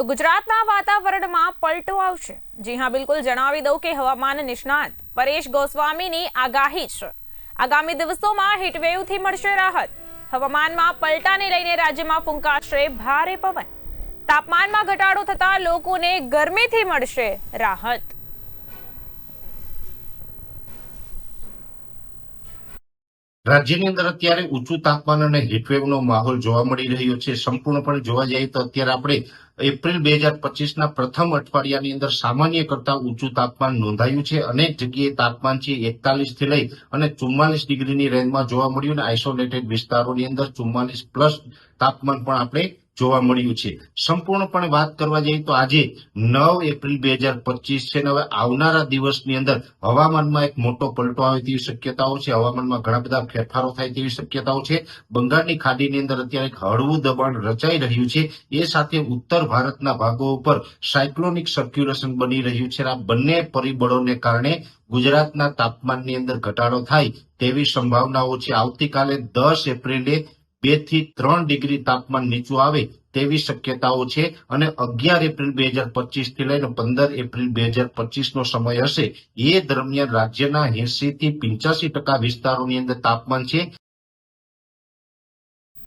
તો ગુજરાતના વાતાવરણમાં પલટો આવશે. જી હા, બિલકુલ જણાવી દઉં કે હવામાન નિષ્ણાત પરેશ ગોસ્વામીની આગાહી છે. આગામી દિવસોમાં હીટવેવથી મળશે રાહત. હવામાનમાં પલટાને લઈને રાજ્યમાં ફૂંકાશે ભારે પવન. તાપમાનમાં ઘટાડો થતા લોકોને ગરમીથી મળશે રાહત. રાજ્યની અંદર અત્યારે ઊંચું તાપમાન અને હીટવેવનો માહોલ જોવા મળી રહ્યો છે. સંપૂર્ણપણે જોવા જઈએ તો અત્યારે આપણે એપ્રિલ બે હજાર પચીસના પ્રથમ અઠવાડિયાની અંદર સામાન્ય કરતા ઊંચું તાપમાન નોંધાયું છે અનેક જગ્યાએ તાપમાન છે એકતાલીસથી લઈ અને ચુમ્માલીસ ડિગ્રીની રેન્જમાં જોવા મળ્યું અને આઇસોલેટેડ વિસ્તારોની અંદર ચુમ્માલીસ પ્લસ તાપમાન પણ આપણે જોવા મળ્યું છે. સંપૂર્ણપણે વાત કરવા જઈએ તો આજે નવ એપ્રિલ બે હજાર પચીસ છે અને હવે આવનારા દિવસની અંદર હવામાનમાં એક મોટો પલટો આવે તેવી શક્યતાઓ છે. હવામાનમાં ઘણા બધા ફેરફારો થાય તેવી શક્યતાઓ છે. બંગાળની ખાડીની અંદર અત્યારે એક હળવું દબાણ રચાઈ રહ્યું છે. એ સાથે ઉત્તર ભારતના ભાગો ઉપર સાયક્લોનિક સર્ક્યુલેશન બની રહ્યું છે આ બંને પરિબળોને કારણે ગુજરાતના તાપમાનની અંદર ઘટાડો થાય તેવી સંભાવનાઓ છે. આવતીકાલે દસ એપ્રિલે બેથી ત્રણ ડિગ્રી તાપમાન નીચું આવે તેવી શક્યતાઓ છે અને અગિયાર એપ્રિલ બે હજાર પચીસથી લઈને પંદર એપ્રિલ બે હજાર પચીસ નો સમય હશે. એ દરમિયાન રાજ્યના એસી થી પિંચાસી ટકા વિસ્તારોની અંદર તાપમાન છે.